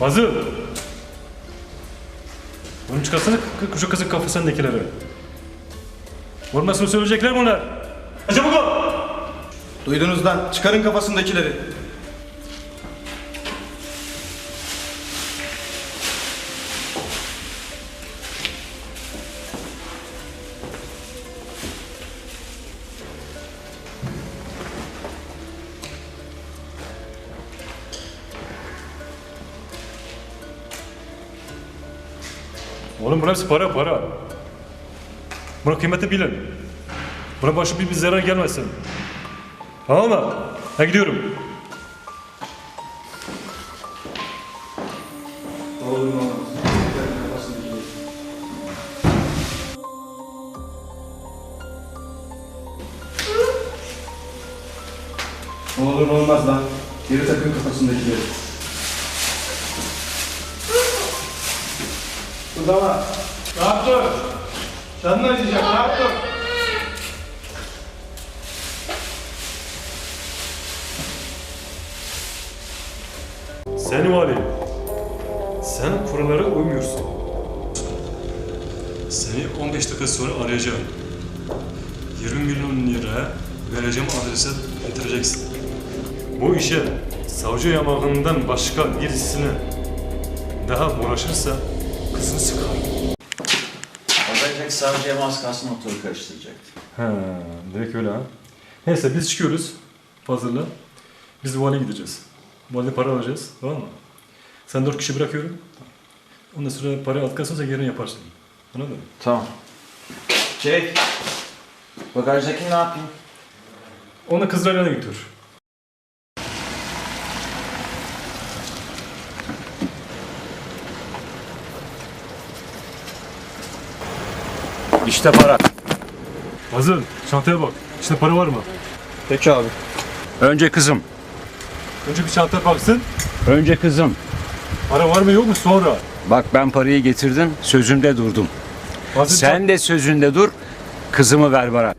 Hazır. Bunu çıkarsana k- şu kızın kafasındakileri. Vurmasını söyleyecekler bunlar. Çabuk ol. Duydunuz lan. Çıkarın kafasındakileri. Oğlum burası para para. Buna kıymeti bilin. Buna başı bir, bir zarar gelmesin. Tamam mı? Ben gidiyorum. Olur olmaz lan. Geri takın kafasındakileri. Uzama. Rahat dur. Canın acıyacak, rahat dur. Sen vali. Sen kurallara uymuyorsun. Seni 15 dakika sonra arayacağım. 20 milyon lira vereceğim adrese getireceksin. Bu işe savcı yamağından başka birisine daha uğraşırsa kızını sıkar. Olacak savcıya az kalsın ortalığı karıştıracaktı. Ha, direkt öyle ha. Neyse biz çıkıyoruz fazla. Biz valiye gideceğiz. Valide para alacağız tamam mı? Sen dört kişi bırakıyorum. Ondan sonra parayı aldıktan sonra sen yerini yaparsın. Anladın mı? Tamam. Çek. Bagajdaki ne yapayım? Onu kızlarına götür. İşte para. Hazır. Çantaya bak. İçinde para var mı? Peki abi. Önce kızım. Önce bir çantaya baksın. Önce kızım. Para var mı yok mu sonra. Bak ben parayı getirdim, sözümde durdum. Hazır Sen de sözünde dur, kızımı ver bana.